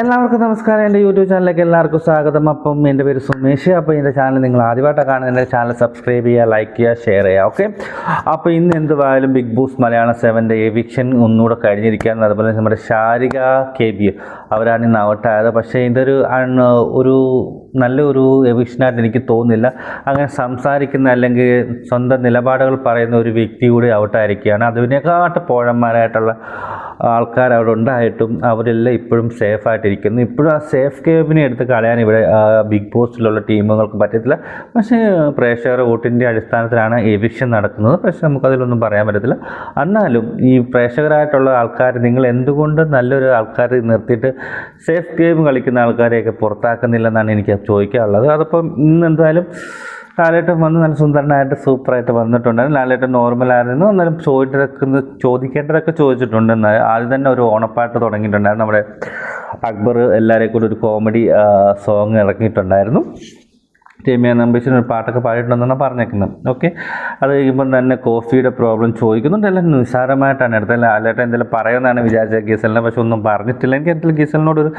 എല്ലാവർക്കും നമസ്കാരം. എന്റെ യൂട്യൂബ് ചാനലിലേക്ക് എല്ലാവർക്കും സ്വാഗതം. അപ്പം എന്റെ പേര് സുമേഷ്. അപ്പോൾ എന്റെ ചാനൽ നിങ്ങൾ ആദ്യമായിട്ടാണ് കാണുന്നത്. എന്റെ ചാനൽ സബ്സ്ക്രൈബ് ചെയ്യുക ലൈക്ക് ചെയ്യുക ഷെയർ ചെയ്യുക ഓക്കെ അപ്പോൾ ഇന്ന് എന്തുവായാലും ബിഗ് ബോസ് മലയാളം സെവന്റെ എവിക്ഷൻ ഒന്നുകൂടെ കഴിഞ്ഞിരിക്കുകയാണ്. അതുപോലെ നമ്മുടെ ശാരിക കെ ബി. അവരാണ് ഇന്ന് ഔട്ടായത് പക്ഷേ ഇതൊരു ഒരു നല്ലൊരു എവിക്ഷനായിട്ട് എനിക്ക് തോന്നുന്നില്ല. അങ്ങനെ സംസാരിക്കുന്ന അല്ലെങ്കിൽ സ്വന്തം നിലപാടുകൾ പറയുന്ന ഒരു വ്യക്തി കൂടി ഔട്ടായിരിക്കുകയാണ് അതിനേക്കാട്ട് പോഴന്മാരായിട്ടുള്ള ആൾക്കാർ അവിടെ ഉണ്ടായിട്ടും അവരെല്ലാം ഇപ്പോഴും സേഫ് ആയിട്ടിരിക്കുന്നു ഇപ്പോഴും ആ സേഫ് കേബിനെ എടുത്ത് കളയാൻ ഇവിടെ ബിഗ് ബോസിലുള്ള ടീമുകൾക്ക് പറ്റത്തില്ല. പക്ഷേ പ്രേക്ഷകരുടെ വോട്ടിന്റെ അടിസ്ഥാനത്തിലാണ് എവിക്ഷൻ നടക്കുന്നത്. പക്ഷേ നമുക്കതിലൊന്നും പറയാൻ പറ്റത്തില്ല. എന്നാലും ഈ പ്രേക്ഷകരായിട്ടുള്ള ആൾക്കാർ നിങ്ങൾ എന്തുകൊണ്ട് നല്ലൊരു ആൾക്കാർ നിർത്തിയിട്ട് സേഫ് ഗെയിം കളിക്കുന്ന ആൾക്കാരെയൊക്കെ പുറത്താക്കുന്നില്ലെന്നാണ് എനിക്ക് ചോദിക്കാനുള്ളത്. അതിപ്പം ഇന്ന് എന്തായാലും ലാലേട്ടൻ വന്ന് നല്ല സുന്ദരനായിട്ട് സൂപ്പറായിട്ട് വന്നിട്ടുണ്ടായിരുന്നു. ലാലേട്ടൻ നോർമൽ ആയിരുന്നു. എന്നാലും ചോദിച്ചതൊക്കെ ചോദിക്കേണ്ടതൊക്കെ ചോദിച്ചിട്ടുണ്ട് എന്നാൽ ആദ്യം തന്നെ ഒരു ഓണപ്പാട്ട് തുടങ്ങിയിട്ടുണ്ടായിരുന്നു. നമ്മുടെ അക്ബർ എല്ലാവരെയും കൂടി ഒരു കോമഡി സോങ് ഇറക്കിയിട്ടുണ്ടായിരുന്നു രമ്യ നമ്പീശൻ ഒരു പാട്ടൊക്കെ പാടിയിട്ടുണ്ടെന്നാണ് പറഞ്ഞേക്കുന്നത്. ഓക്കെ അത് കഴിയുമ്പം തന്നെ കോഫിയുടെ പ്രോബ്ലം ചോദിക്കുന്നുണ്ട്. എല്ലാം നിസ്സാരമായിട്ടാണ്. എടുത്തത് ലാലേട്ടൻ എന്തെങ്കിലും പറയുമെന്നാണ് വിചാരിച്ചത് ഗീസലിനെ പക്ഷെ ഒന്നും പറഞ്ഞിട്ടില്ല. എനിക്ക് എന്തെങ്കിലും ഗീസലിനോട് ഒരു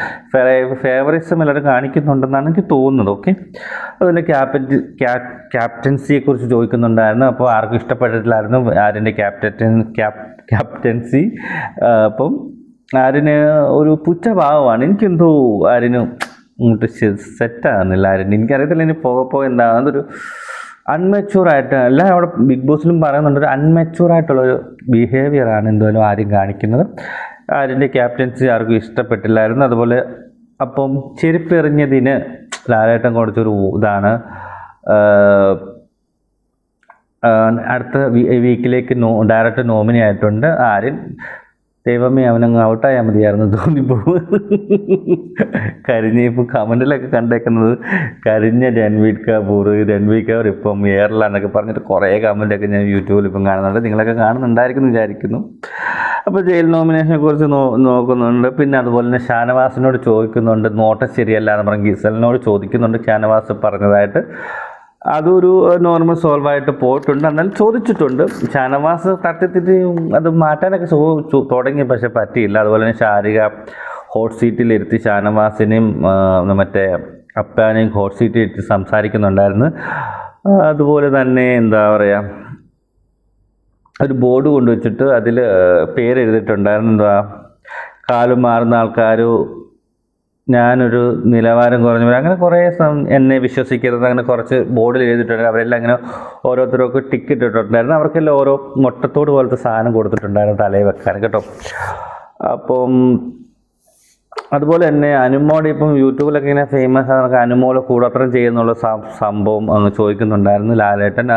ഫേവറിസം എല്ലാവരും കാണിക്കുന്നുണ്ടെന്നാണ് എനിക്ക് തോന്നുന്നത്. ഓക്കെ അതുപോലെ ക്യാപ്റ്റൻ ക്യാപ്റ്റൻസിയെ കുറിച്ച് ചോദിക്കുന്നുണ്ടായിരുന്നു. അപ്പോൾ ആർക്കും ഇഷ്ടപ്പെട്ടിട്ടില്ലായിരുന്നു. ആരിന്റെ ക്യാപ്റ്റൻ ക്യാപ് ക്യാപ്റ്റൻസി അപ്പം ആരിന് ഒരു പുച്ഛഭാവമാണ്. എനിക്കെന്തോ ആരിന് ഇങ്ങോട്ട് സെറ്റാകുന്നില്ല ആരും എനിക്കറിയത്തില്ല ഇനി പോകെ പോകെ എന്താ. അതൊരു അൺമെച്യൂർ ആയിട്ട് എല്ലാം അവിടെ ബിഗ് ബോസിലും പറയുന്നുണ്ട്. ഒരു അൺമെച്യൂർ ബിഹേവിയർ ആണ് എന്തായാലും ആരും കാണിക്കുന്നത്. ആരിന്റെ ക്യാപ്റ്റൻസി ആർക്കും ഇഷ്ടപ്പെട്ടില്ലായിരുന്നു. അതുപോലെ അപ്പം ചെരുപ്പെറിഞ്ഞതിന് ലാലേട്ടൻ കൊടുത്തൊരു ഇതാണ്. അടുത്ത വീക്കിലേക്ക് നോ ഡയറക്റ്റ് നോമിനി ആയിട്ടുണ്ട് ആര്യൻ. ദൈവമേ അവനങ്ങ് ഔട്ടായാൽ മതിയായിരുന്നു തോന്നിപ്പോ കരിഞ്ഞ ഇപ്പോൾ കമന്റിലൊക്കെ കണ്ടേക്കുന്നത് കരിഞ്ഞ രൺവീർ കപൂർ രൺവീർ കപൂർ ഇപ്പം എയർലാന്നൊക്കെ പറഞ്ഞിട്ട് കുറേ കമന്റൊക്കെ ഞാൻ യൂട്യൂബിൽ ഇപ്പം കാണുന്നുണ്ട്. നിങ്ങളൊക്കെ കാണുന്നുണ്ടായിരിക്കും എന്ന് വിചാരിക്കുന്നു. അപ്പോൾ ജയിൽ നോമിനേഷനെ കുറിച്ച് നോ നോക്കുന്നുണ്ട്. പിന്നെ അതുപോലെ തന്നെ ഷാനവാസിനോട് ചോദിക്കുന്നുണ്ട് നോട്ടം ശരിയല്ല എന്ന് പറഞ്ഞ് ഗിസലിനോട് ചോദിക്കുന്നുണ്ട്. ഷാനവാസ് പറഞ്ഞതായിട്ട് അതൊരു നോർമൽ സോൾവ് ആയിട്ട് പോയിട്ടുണ്ട്. എന്നാൽ ചോദിച്ചിട്ടുണ്ട്. ഷാനവാസ് തട്ടിത്തിട്ട് അത് മാറ്റാനൊക്കെ തുടങ്ങി പക്ഷെ പറ്റിയില്ല. അതുപോലെ തന്നെ ശാരിക ഹോട്ട് സീറ്റിലിരുത്തി ഷാനവാസിനെയും മറ്റേ അപ്പാനെയും ഹോട്ട് സീറ്റിൽ ഇരുത്തി സംസാരിക്കുന്നുണ്ടായിരുന്നു. അതുപോലെ തന്നെ എന്താ പറയുക ഒരു ബോർഡ് കൊണ്ടുവച്ചിട്ട് അതിൽ പേരെഴുതിയിട്ടുണ്ടായിരുന്നു. എന്താ കാലും മാറുന്ന ആൾക്കാർ ഞാനൊരു നിലവാരം കുറഞ്ഞവർ അങ്ങനെ കുറേ എന്നെ വിശ്വസിക്കരുത് അങ്ങനെ കുറച്ച് ബോർഡിൽ എഴുതിയിട്ടുണ്ട്. അവരെല്ലാം അങ്ങനെ ഓരോരുത്തരൊക്കെ ടിക്ക് ഇട്ടിട്ടുണ്ടായിരുന്നു. അവർക്കെല്ലാം ഓരോ മുട്ടത്തോട് പോലത്തെ സാധനം കൊടുത്തിട്ടുണ്ടായിരുന്നു തലയിൽ വെക്കാൻ കേട്ടോ. അപ്പം അതുപോലെ തന്നെ അനുമോടെ ഇപ്പം യൂട്യൂബിലൊക്കെ ഇങ്ങനെ ഫേമസ് ആണ് അനുമോളെ കൂടോത്രം ചെയ്യുന്നുള്ള സംഭവം അങ്ങ് ചോദിക്കുന്നുണ്ടായിരുന്നു. ലാലേട്ടൻ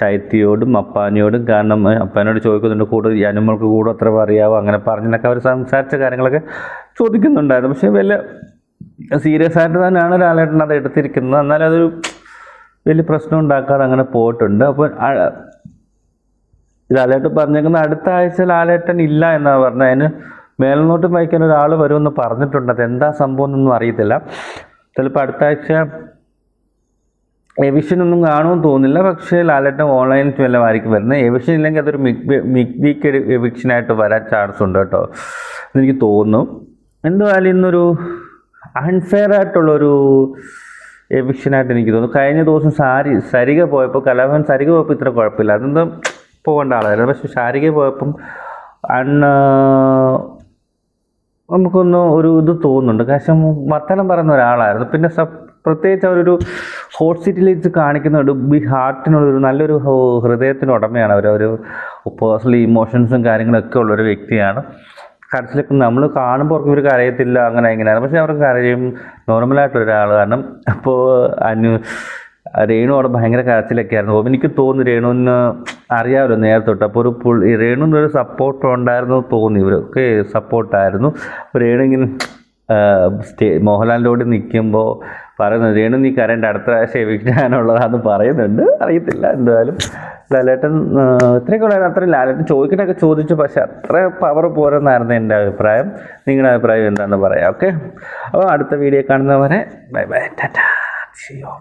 ശൈത്യയോടും അപ്പാനിയോടും കാരണം അപ്പാനോട് ചോദിക്കുന്നുണ്ട് കൂടുതൽ ഈ അനുമോൾക്ക് കൂടോത്രം അറിയാവോ? അങ്ങനെ പറഞ്ഞെന്നൊക്കെ അവർ സംസാരിച്ച കാര്യങ്ങളൊക്കെ ചോദിക്കുന്നുണ്ടായിരുന്നു. പക്ഷേ വലിയ സീരിയസ് ആയിട്ട് തന്നെയാണ് ലാലേട്ടൻ അത് എടുത്തിരിക്കുന്നത്. എന്നാലും അതൊരു വലിയ പ്രശ്നം ഉണ്ടാക്കാതെ അങ്ങനെ പോയിട്ടുണ്ട്. അപ്പോൾ ലാലേട്ടൻ പറഞ്ഞേക്കുന്ന അടുത്ത ആഴ്ച ലാലേട്ടൻ ഇല്ല എന്നാണ് പറഞ്ഞത്. അതിന് മേൽനോട്ടം വഹിക്കാൻ ഒരാൾ വരുമെന്ന് പറഞ്ഞിട്ടുണ്ട്. അത് എന്താ സംഭവം എന്നൊന്നും അറിയത്തില്ല. ചിലപ്പോൾ അടുത്ത ആഴ്ച എവിഷൻ ഒന്നും കാണുമെന്ന് തോന്നില്ല പക്ഷേ ലാലേട്ടൻ ഓൺലൈൻ വല്ലതും ആയിരിക്കും വരുന്നത് എവിഷൻ ഇല്ലെങ്കിൽ അതൊരു മിഡ് മിക് വീക്ക് എവിക്ഷനായിട്ട് വരാൻ ചാൻസ് ഉണ്ട് കേട്ടോ. എന്നെനിക്ക് തോന്നുന്നു. എന്തായാലും ഇന്നൊരു അൺഫെയർ ആയിട്ടുള്ളൊരു എവിക്ഷനായിട്ട് എനിക്ക് തോന്നുന്നു. കഴിഞ്ഞ ദിവസം സാരി സരിക പോയപ്പോൾ കലാഭവൻ സരിക പോയപ്പോൾ ഇത്ര കുഴപ്പമില്ല. അതെന്താ പോകേണ്ട ആളായിരുന്നു. പക്ഷെ ശാരിക പോയപ്പം അണ്ണ നമുക്കൊന്ന് ഒരു ഇത് തോന്നുന്നുണ്ട്. കാരണം വർത്തമാനം പറയുന്ന ഒരാളായിരുന്നു. പിന്നെ പ്രത്യേകിച്ച് അവരൊരു ഹോട്ട് സീറ്റിലേക്ക് കാണിക്കുന്നുണ്ട് ബി ഒരു നല്ലൊരു ഹൃദയത്തിന് ഉടമയാണ് അവർ ഒരു പേഴ്സണലി ഇമോഷൻസും കാര്യങ്ങളൊക്കെ ഉള്ള ഒരു വ്യക്തിയാണ്. കരച്ചിലൊക്കെ നമ്മൾ കാണുമ്പോൾ അവർക്ക് ഇവർ കരയത്തില്ല അങ്ങനെ ഇങ്ങനെയാണ്. പക്ഷേ അവർക്ക് നോർമലായിട്ടുള്ള ഒരാൾ കാരണം. അപ്പോൾ അനു രേണു അവിടെ ഭയങ്കര കരച്ചിലൊക്കെ ആയിരുന്നു അപ്പോൾ എനിക്ക് തോന്നുന്നു രേണുവിന് അറിയാമല്ലോ നേരത്തൊട്ട് അപ്പോൾ ഒരു പുള്ളി രേണുവിന് ഒരു സപ്പോർട്ട് ഉണ്ടായിരുന്നു തോന്നി. ഇവരൊക്കെ സപ്പോർട്ടായിരുന്നു അപ്പോൾ രേണു ഇങ്ങനെ സ്റ്റേ മോഹൻലാലിനോട് നിൽക്കുമ്പോൾ പറയുന്നത് രേണു നീ കരണ്ട് അടുത്ത പ്രാവശ്യം എവിക്റ്റാനുള്ളതാണെന്ന് പറയുന്നുണ്ട്. അറിയത്തില്ല എന്തായാലും. ലാലേട്ടൻ ഇത്രയൊക്കെ ഉണ്ടായിരുന്നു അത്രയും ലാലേട്ടൻ ചോദിക്കണൊക്കെ ചോദിച്ചു. പക്ഷെ അത്ര പവർ പോരെന്നായിരുന്നു എന്റെ അഭിപ്രായം. നിങ്ങളുടെ അഭിപ്രായം എന്താണെന്ന് പറയാം. ഓക്കെ? അപ്പോൾ അടുത്ത വീഡിയോ കാണുന്നവരെ ബൈ ബൈ ടാറ്റാ ചെയ്യോ